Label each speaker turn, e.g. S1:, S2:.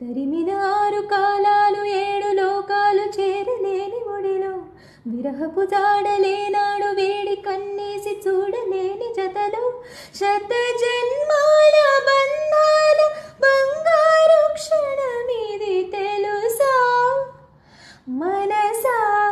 S1: తరిమిన ఆరు కాలాలు ఏడు లోకాలు చేరలేని ఒడిలో. విరహపు జాడలేనాడు వేడి కన్నేసి చూడలేని జతలు. శత జన్మాల బంధాల బంగారు క్షణమిది తెలుసా? మనసా